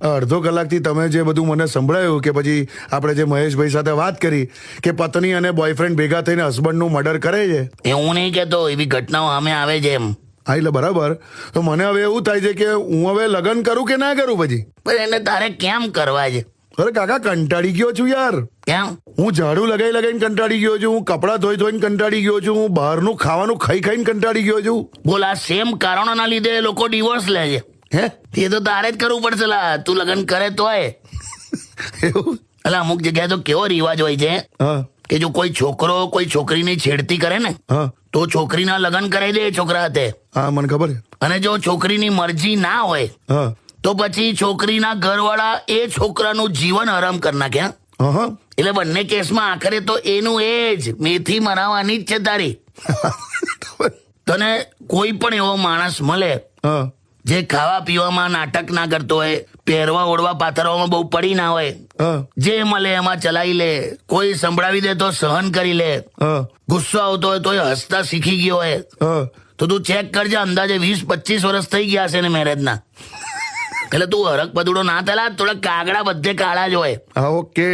અડધો કલાકથી તમે જે બધું મને સંભળાયું કે પછી આપણે જે મહેશભાઈ સાથે વાત કરી કે પત્ની અને બોયફ્રેન્ડ ભેગા થઈને હસબન્ડનું મર્ડર કરે છે. એ હું નહીં કહેતો એવી ઘટનાઓ સામે આવે છે એમ. હા એટલે બરાબર. તો મને હવે એવું થાય છે કે હું હવે લગ્ન કરું કે ના કરું પછી? પણ એને તારે કેમ કરવા છે? અરે કાકા કંટાળી ગયો છું યાર. કેમ? હું ઝાડુ લગાઈ લગાઈને કંટાળી ગયો છું હું કપડાં ધોઈ ધોઈને કંટાળી ગયો છું હું બહારનું ખાવાનું ખાઈ ખાઈને કંટાળી ગયો છું. બોલ સેમ કારણોના લીધે લોકો ડિવોર્સ લે છે. હે? એ તો તારે જ કરવું પડશે લા. તું લગ્ન કરે તોય. અલા અમુક જગ્યાએ તો કેવો રિવાજ હોય છે હા. કે જો કોઈ છોકરો કોઈ છોકરીની છેડતી કરે ને હા. તો છોકરીના લગ્ન કરાવી દે છોકરા હાથે. હા મને ખબર અને જો છોકરીની મરજી ના હોય હા. તો પછી છોકરીના ઘરવાળા એ છોકરાનું જીવન હરામ કરી નાખે હા? હા હા. એટલે બંને કેસમાં આખરે તો એનું એ જ મેથી મરાવાની જ છે તારી. તને કોઈ પણ એવો માણસ મળે હા. જે ખાવા પીવામાં નાટક ના કરતો હોય પહેરવા ઓળવા પાથરવામાં બહુ પડી ના હોય જે મળે એમાં ચલાવી લે કોઈ સંભળાવી દે તો સહન કરી લે ગુસ્સો આવતો હોય તો એ હસતા શીખી ગયો હોય. તો તું ચેક કરજે અંદાજે વીસ પચીસ વર્ષ થઈ ગયા છે ને મેરેજના એટલે તું હરક પદુડો ના થયેલા થોડા કાગડા બધે કાળા જ હોય. ઓકે